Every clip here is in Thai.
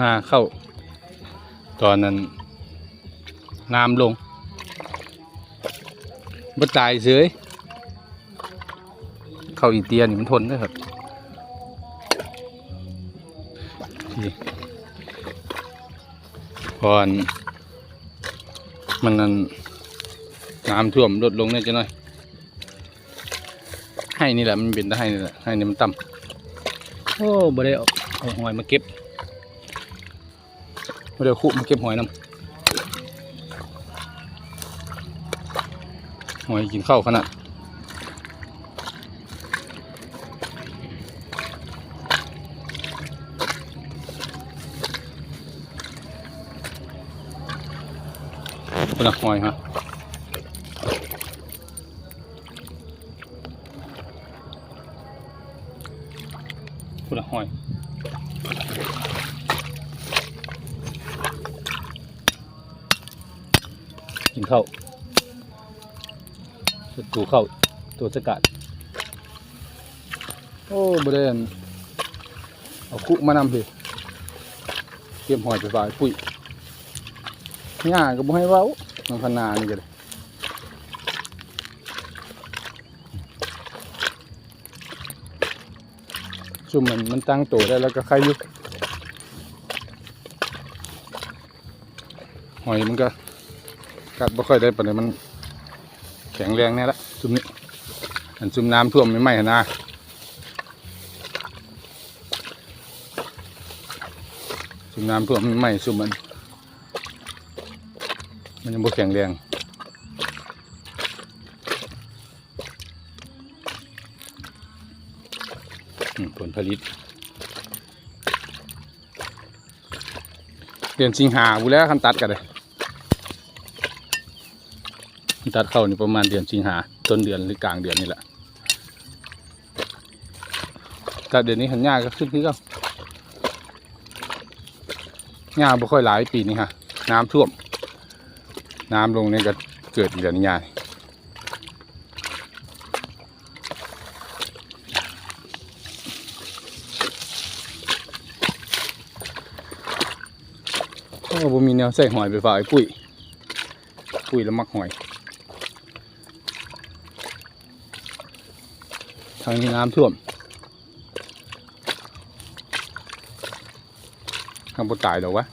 มาเข้า ตอนนั้นน้ำลงบ่ตายเฉยเข้าอีเตียนี่มันทนนะครับนี่พอนมันนั้นน้ำท่วมลดลงเนี่ยจะหน่อย ให้นี่แหละมันเป็นได้ให้นี่แหละให้นี่มันต่ำโอ้บ่ได้เอาหอยมาเก็บ บ่ได้เอาคุมาเก็บหอยน้ำหอยกินข้าวขนาดคนละหอยฮะคุณละหอย กินข้าวตัวข้าวตัวสกัดโอ้บริเวณเอาคุมานำสิเตรียมหอยไปฝากปุ๋ยหญ้าก็บ่ให้เว้าน้องคนานี่ก็เลยซุ่มมันมันตั้งโตได้แล้วก็ใครยู่หอยมันก็ กัดบ่ค่อยได้ปานใดมันแข็งแรงแน่ละซุ่มนี้อันซุ่มน้ำท่วมไม่ไหม้นะซุ่มน้ำท่วมไม่ไหม้ซุ่มมัน มันยังบ่แข็งแรงผลผลิตเดือนสิงหาบุแล้วคันตัดกันเลย ตัดเข้านี่ประมาณเดือนสิงหาต้นเดือนหรือกลางเดือนนี่แหละตัดเดือนนี้หันหญ้าก็ขึ้นที่ก็หญ้าบ่ค่อยหลายปีนี้ฮะน้ำท่วม น้ำลงนี่ก็เกิดเดือนใหญ่โอ้บ่มีแนวใส่หอยไปฝากไอ้ปุ้ยปุ้ยแล้วมักหอยางนี้น้ำท่วมทางบนตายหรอวะ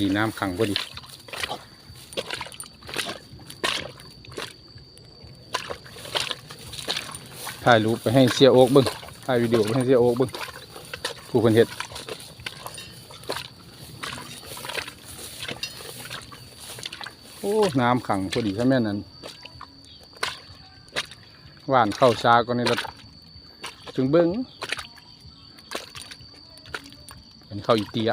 ดีน้ำขังพอดีถ่ายรูปไปให้เสียโอ๊กบิ้งถ่ายวิดีโอไปให้เสียโอ๊กบิ้งผู้คนเห็ด อ้น้ำขังพอดีใช่ไหมนั้นหวานเข้าซาก็นี่ละถึงเบิ้งเป็นเข้าอีเตีย